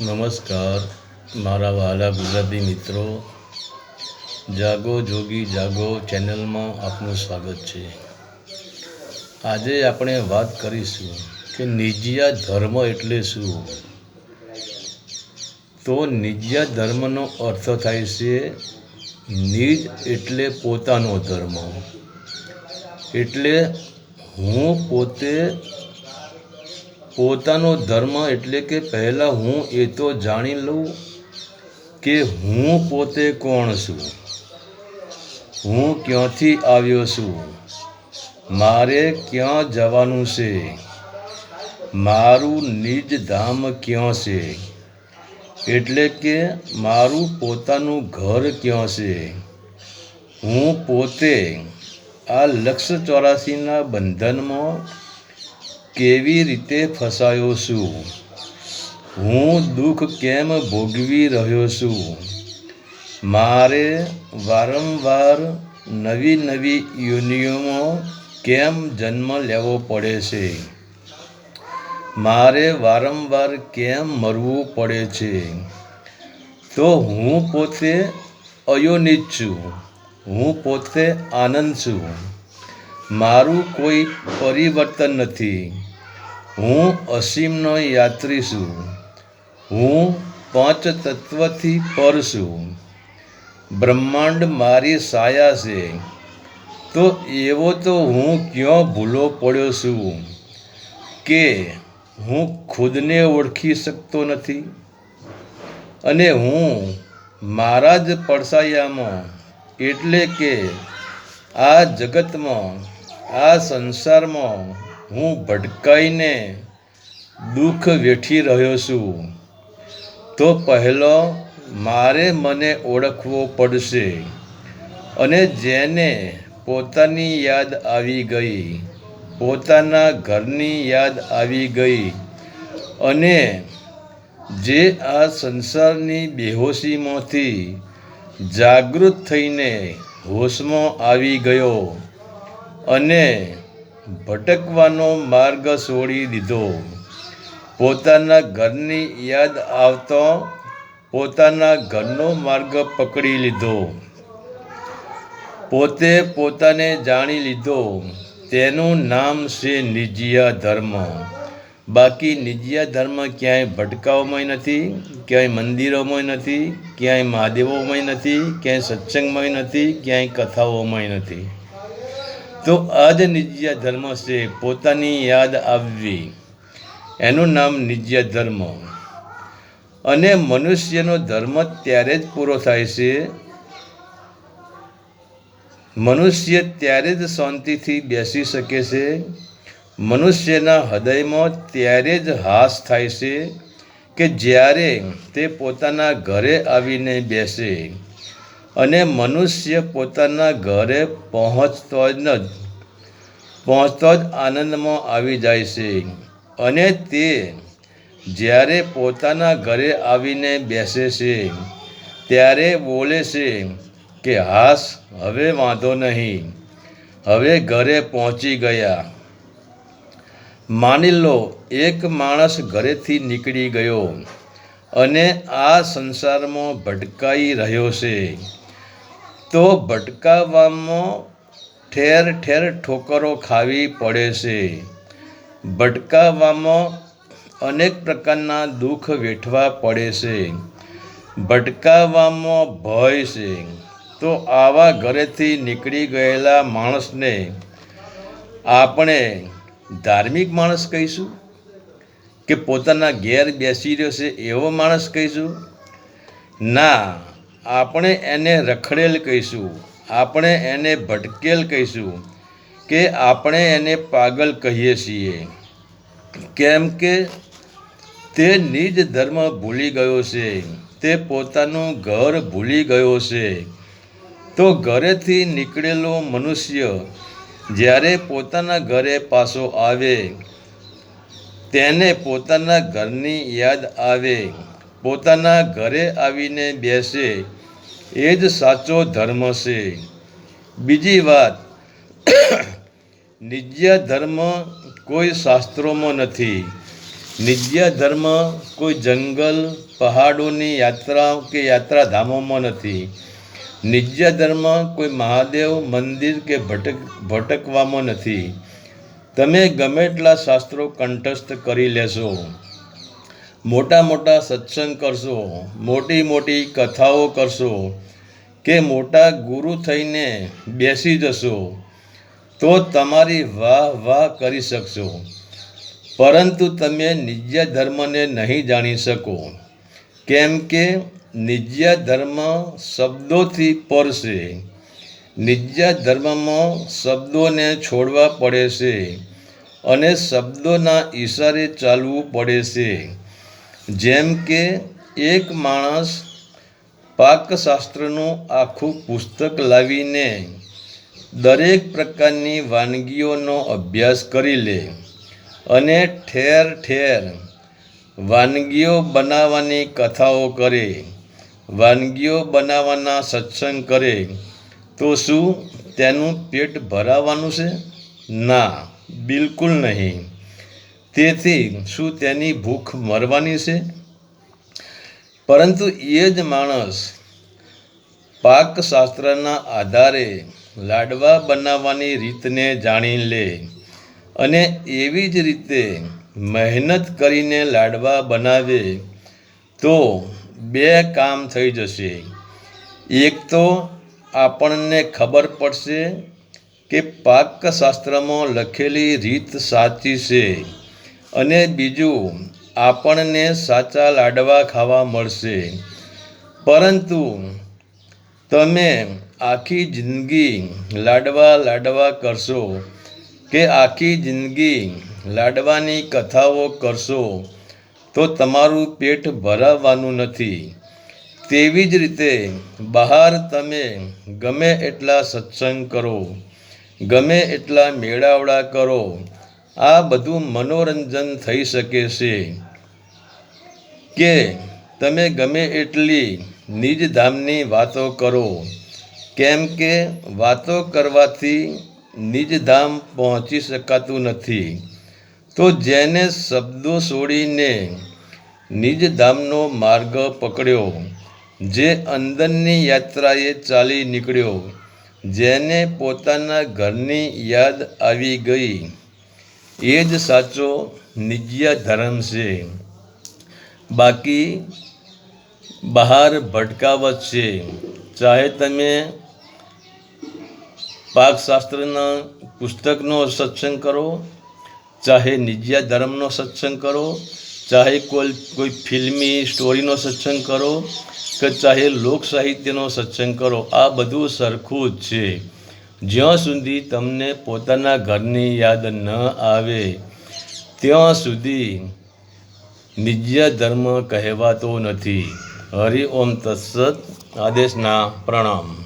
નમસ્કાર. મારા વહાલા ગુજરાતી મિત્રો, જાગો જોગી જાગો ચેનલમાં આપનું સ્વાગત છે. આજે આપણે વાત કરીશું કે નિજિયા ધર્મ એટલે શું? તો નિજિયા ધર્મનો અર્થ થાય છે, નિજ એટલે પોતાનો ધર્મ. એટલે હું પોતે પોતાનો ધર્મ એટલે કે પહેલાં હું એ તો જાણી લઉં કે હું પોતે કોણ છું? હું ક્યાંથી આવ્યો છું? મારે ક્યાં જવાનું છે? મારું નિજ ધામ ક્યાં છે? એટલે કે મારું પોતાનું ઘર ક્યાં છે? હું પોતે આ લક્ષ ચોરાસીના બંધનમાં કેવી રીતે ફસાયો છું? હું દુઃખ કેમ ભોગવી રહ્યો છું? મારે વારંવાર નવી નવી યુનિયમો કેમ જન્મ લેવો પડે છે? મારે વારંવાર કેમ મરવું પડે છે? તો હું પોતે અયોનિત છું. હું પોતે આનંદ છું. મારું કોઈ પરિવર્તન નથી. હું અસીમનો યાત્રી છું. હું પાંચ તત્વથી પર છું. બ્રહ્માંડ મારી સાયા છે. તો એવો તો હું ક્યાં ભૂલો પડ્યો છું? કે હું ખુદને ઓળખી શકતો નથી. અને હું મારા જ પડસાયામાં એટલે કે આ જગતમાં, આ સંસારમાં હું ભટકાઈને દુઃખ વેઠી રહ્યો છું. તો પહેલો, મારે મને ઓળખવો પડશે. અને જેને પોતાની યાદ આવી ગઈ, પોતાના ઘરની યાદ આવી ગઈ. અને જે આ સંસારની બેહોશીમાંથી જાગૃત થઈને હોશમાં આવી ગયો. અને ભટકવાનો માર્ગ છોડી દીધો. પોતાના ઘરની યાદ આવતો પોતાના ઘરનો માર્ગ પકડી લીધો. પોતે પોતાને જાણી લીધો, તેનું નામ છે નિજિયા ધર્મ. બાકી નિજિયા ધર્મ ક્યાંય ભટકાવમાં નથી, ક્યાંય મંદિરોમાં નથી, ક્યાંય મહાદેવોમાં નથી, ક્યાંય સત્સંગમાં નથી, ક્યાંય કથાઓમાં નથી. તો આ જ નિજ્ય ધર્મ છે, પોતાની યાદ આવવી. એનું નામ નિજ્ય ધર્મ. અને મનુષ્યનો ધર્મ ત્યારે જ પૂરો થાય છે. મનુષ્ય ત્યારે જ શાંતિથી બેસી શકે છે. મનુષ્યના હૃદયમાં ત્યારે જ હાસ થાય છે કે જ્યારે તે પોતાના ઘરે આવીને બેસે. અને મનુષ્ય પોતાના ઘરે પહોંચતો જ ન, પહોંચતો જ આનંદમાં આવી જાય છે. અને તે જ્યારે પોતાના ઘરે આવીને બેસે છે, ત્યારે બોલે છે કે, હાસ, હવે વાંધો નહીં. હવે ઘરે પહોંચી ગયા. માની લો, એક માણસ ઘરેથી નીકળી ગયો અને આ સંસારમાં ભટકાઈ રહ્યો છે. તો ભટકાવવામાં ઠેર ઠેર ઠોકરો ખાવી પડે છે. ભટકાવવામાં અનેક પ્રકારના દુઃખ વેઠવા પડે છે. ભટકાવવામાં ભય છે. તો આવા ઘરેથી નીકળી ગયેલા માણસને આપણે ધાર્મિક માણસ કહીશું? કે પોતાના ઘેર બેસી રહ્યો છે એવો માણસ કહીશું? ના આપણે એને રખડેલ કહીશું, આપણે એને ભટકેલ કહીશું કે આપણે એને પાગલ કહીએ છીએ. કેમ કે તે નિજ ધર્મ ભૂલી ગયો છે, તે પોતાનું ઘર ભૂલી ગયો છે. તો ઘરેથી નીકળેલો મનુષ્ય જ્યારે પોતાના ઘરે પાછો આવે, તેને પોતાના ઘરની યાદ આવે. પોતાના ઘરે આવીને બેસે એ જ સાચો ધર્મ છે. બીજી વાત નિજ્ય ધર્મ કોઈ શાસ્ત્રોમાં નથી. નિજ્ય ધર્મ કોઈ જંગલ, પહાડોની યાત્રા કે યાત્રાધામોમાં નથી. નિજ્ય ધર્મ કોઈ મહાદેવ, મંદિર કે ભટક, ભટકવામાં નથી. તમે ગમે એટલા શાસ્ત્રો કંઠસ્થ કરી લેશો. મોટા મોટા સત્સંગ કરશો, મોટી મોટી કથાઓ કરશો, કે મોટા ગુરુ થઈને બેસી જશો, તો તમારી વાહ વાહ કરી શકશો. પરંતુ તમે નિજ્ય ધર્મને નહીં જાણી શકો. કેમ કે નિજ્ય ધર્મ શબ્દોથી પર છે નિજ્ય ધર્મમાં શબ્દોને છોડવા પડે છે અને શબ્દોના ઈશારે ચાલવું પડે છે. જેમ કે એક માણસ પાકશાસ્ત્રનું આખું પુસ્તક લાવીને દરેક પ્રકારની વાનગીઓનો અભ્યાસ કરી લે અને ઠેર ઠેર વાનગીઓ બનાવવાની કથાઓ કરે, વાનગીઓ બનાવવાના સત્સંગ કરે, તો શું તેનું પેટ ભરાવાનું છે? ના, બિલકુલ નહીં. તેથી શું તેની ભૂખ મરવાની છે? પરંતુ એ જ માણસ પાકશાસ્ત્રના આધારે લાડવા બનાવવાની રીતને જાણી લે અને એવી જ રીતે મહેનત કરીને લાડવા બનાવે તો બે કામ થઈ જશે. એક તો આપણને ખબર પડશે કે પાકશાસ્ત્રમાં લખેલી રીત સાચી છે. અને બીજું, આપણને સાચા લાડવા ખાવા મળશે. પરંતુ તમે આખી જિંદગી લાડવા લાડવા કરશો કે આખી જિંદગી લાડવાની કથાઓ કરશો, તો તમારું પેટ ભરાવવાનું નથી. તેવી જ રીતે બહાર તમે ગમે એટલા સત્સંગ કરો, ગમે એટલા મેળાવડા કરો આ બધું મનોરંજન થઈ શકે છે. કે તમે ગમે એટલી નિજધામની વાતો કરો. કેમ કે વાતો કરવાથી નિજધામ પહોંચી શકાતું નથી. તો જેને શબ્દો છોડીને નિજધામનો માર્ગ પકડ્યો, જે અંદરની યાત્રાએ ચાલી નીકળ્યો, જેને પોતાના ઘરની યાદ આવી ગઈ. એ જ સાચો નિજ્ય ધર્મ છે. બાકી બહાર ભટકાવત છે. ચાહે તમે પાકશાસ્ત્રના પુસ્તકનો સત્સંગ કરો, ચાહે નિજ્ય ધર્મનો સત્સંગ કરો, ચાહે કોઈ કોઈ ફિલ્મી સ્ટોરીનો સત્સંગ કરો, કે ચાહે લોક સાહિત્યનો સત્સંગ કરો, આ બધું સરખું જ છે. જ્યાં સુધી તમને પોતાના ઘરની યાદ ન આવે, ત્યાં સુધી નિજ્ય ધર્મ કહેવાતો નથી. હરિ ઓમ તત્સત આદેશના પ્રણામ.